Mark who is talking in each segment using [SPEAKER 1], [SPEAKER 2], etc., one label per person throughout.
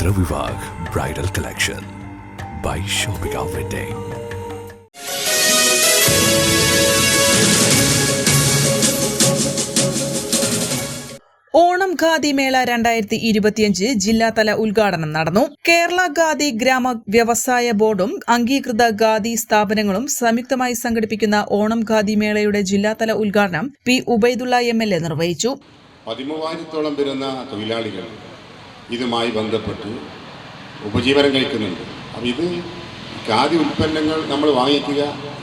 [SPEAKER 1] bridal collection. by shopping outlet
[SPEAKER 2] Onam Khadi Mela രണ്ടായിരത്തി ഇരുപത്തിയഞ്ച് ജില്ലാതല ഉദ്ഘാടനം നടന്നു. കേരള ഖാദി ഗ്രാമ വ്യവസായ ബോർഡും അംഗീകൃത ഖാദി സ്ഥാപനങ്ങളും സംയുക്തമായി സംഘടിപ്പിക്കുന്ന ഓണം ഖാദി മേളയുടെ ജില്ലാതല ഉദ്ഘാടനം P Ubaidulla M L A നിർവഹിച്ചു.
[SPEAKER 3] പതിമൂവായിരത്തോളം വരുന്ന തൊഴിലാളികൾ ഇതുമായി ബന്ധപ്പെട്ട് ഉപജീവനം കഴിക്കുന്നുണ്ട്. അപ്പം ഇത് ഖാദി ഉൽപ്പന്നങ്ങൾ നമ്മൾ വാങ്ങിക്കുക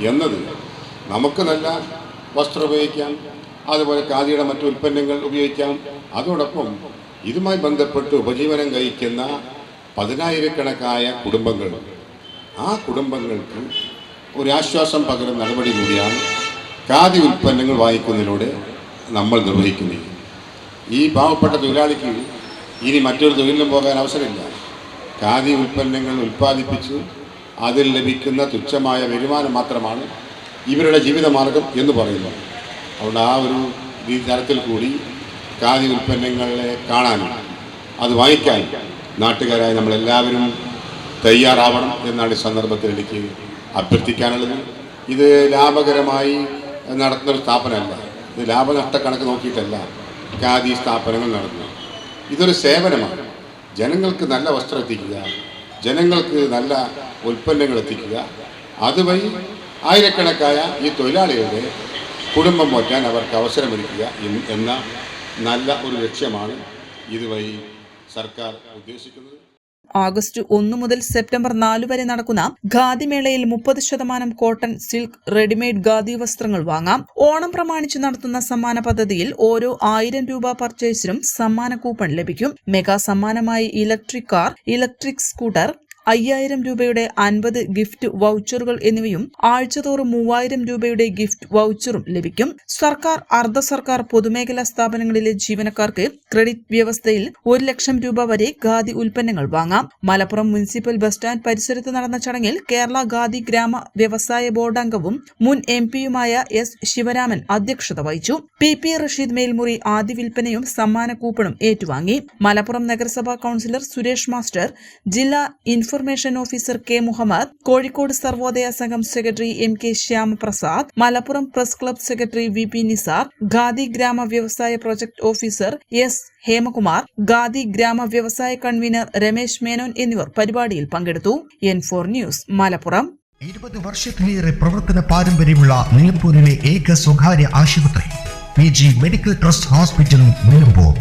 [SPEAKER 3] എന്നത് നമുക്ക് നല്ല വസ്ത്രം ഉപയോഗിക്കാം അതുപോലെ ഖാദിയുടെ മറ്റു ഉൽപ്പന്നങ്ങൾ ഉപയോഗിക്കാം. അതോടൊപ്പം ഇതുമായി ബന്ധപ്പെട്ട് ഉപജീവനം കഴിക്കുന്ന പതിനായിരക്കണക്കായ കുടുംബങ്ങൾ. ആ കുടുംബങ്ങൾക്ക് ഒരാശ്വാസം പകരുന്ന നടപടി കൂടിയാണ് ഖാദി ഉൽപ്പന്നങ്ങൾ വാങ്ങിക്കുന്നതിലൂടെ നമ്മൾ നിർവഹിക്കുന്നത്. ഈ പാവപ്പെട്ട തൊഴിലാളിക്ക് ഇനി മറ്റൊരു തൊഴിലിനും പോകാൻ അവസരമില്ല. ഖാദി ഉൽപ്പന്നങ്ങൾ ഉൽപ്പാദിപ്പിച്ച് അതിൽ ലഭിക്കുന്ന തുച്ഛമായ വരുമാനം മാത്രമാണ് ഇവരുടെ ജീവിതമാർഗം എന്ന് പറയുന്നു അതുകൊണ്ട് ആ ഒരു തരത്തിൽ കൂടി ഖാദി ഉൽപ്പന്നങ്ങളെ കാണാനും അത് വാങ്ങിക്കാനും നാട്ടുകാരായ നമ്മളെല്ലാവരും തയ്യാറാവണം എന്നാണ് ഈ സന്ദർഭത്തിൽ എനിക്ക് അഭ്യർത്ഥിക്കാനുള്ളത്. ഇത് ലാഭകരമായി നടത്തുന്ന ഒരു സ്ഥാപനമല്ല. ഇത് ലാഭനഷ്ട കണക്ക് നോക്കിയിട്ടല്ല ഖാദി സ്ഥാപനങ്ങൾ നടത്തുന്നത്. ഇതൊരു സേവനമാണ്. ജനങ്ങൾക്ക് നല്ല വസ്ത്രം എത്തിക്കുക ജനങ്ങൾക്ക് നല്ല ഉൽപ്പന്നങ്ങൾ എത്തിക്കുക. അതുവഴി ആയിരക്കണക്കായ ഈ തൊഴിലാളികളുടെ കുടുംബം പോറ്റാൻ അവർക്ക് അവസരമൊരുക്കുക എന്ന നല്ല ഒരു ലക്ഷ്യമാണ് ഇതുവഴി സർക്കാർ ഉദ്ദേശിക്കുന്നത്.
[SPEAKER 2] ആഗസ്റ്റ് ഒന്ന് മുതൽ സെപ്റ്റംബർ നാല് വരെ നടക്കുന്ന ഖാദി മേളയിൽ മുപ്പത് ശതമാനം കോട്ടൺ സിൽക്ക് റെഡിമെയ്ഡ് ഖാദി വസ്ത്രങ്ങൾ വാങ്ങാം. ഓണം പ്രമാണിച്ച് നടത്തുന്ന സമ്മാന പദ്ധതിയിൽ ഓരോ ആയിരം രൂപ പർച്ചേസിനും സമ്മാന കൂപ്പൺ ലഭിക്കും. മെഗാ സമ്മാനമായി ഇലക്ട്രിക് കാർ ഇലക്ട്രിക് സ്കൂട്ടർ അയ്യായിരം രൂപയുടെ അൻപത് ഗിഫ്റ്റ് വൗച്ചറുകൾ എന്നിവയും ആഴ്ചതോറും മൂവായിരം രൂപയുടെ ഗിഫ്റ്റ് വൗച്ചറും ലഭിക്കും. സർക്കാർ അർദ്ധ സർക്കാർ പൊതുമേഖലാ സ്ഥാപനങ്ങളിലെ ജീവനക്കാർക്ക് ക്രെഡിറ്റ് വ്യവസ്ഥയിൽ ഒരു ലക്ഷം രൂപ വരെ ഖാദി ഉൽപ്പന്നങ്ങൾ വാങ്ങാം. മലപ്പുറം മുനിസിപ്പൽ ബസ് സ്റ്റാൻഡ് പരിസരത്ത് നടന്ന ചടങ്ങിൽ കേരള ഖാദി ഗ്രാമ വ്യവസായ ബോർഡ് അംഗവും മുൻ എം പിയുമായ എസ് ശിവരാമൻ അധ്യക്ഷത വഹിച്ചു. പി പി റഷീദ് മേൽമുറി ആദ്യ വിൽപ്പനയും സമ്മാന കൂപ്പണും ഏറ്റുവാങ്ങി. മലപ്പുറം നഗരസഭാ കൌൺസിലർ സുരേഷ് മാസ്റ്റർ ജില്ലാ information officer K Muhammad Kozhikode Sarvodaya Sangham secretary M K Shyamaprasad Malappuram press club secretary V P Nisar Khadi ഗ്രാമ വ്യവസായ project officer S Hemakumar Khadi ഗ്രാമ വ്യവസായ കൺവീനർ രമേശ് മേനോൻ എന്നിവർ പരിപാടിയിൽ പങ്കെടുത്തു. N four news Malappuram.
[SPEAKER 4] ഇരുപത് വർഷത്തിലേറെ പ്രവർത്തന പാരമ്പര്യമുള്ള നിലമ്പൂരിലെ ഏക സ്വകാര്യ ആശുപത്രി P G medical trust hospital Nilambur.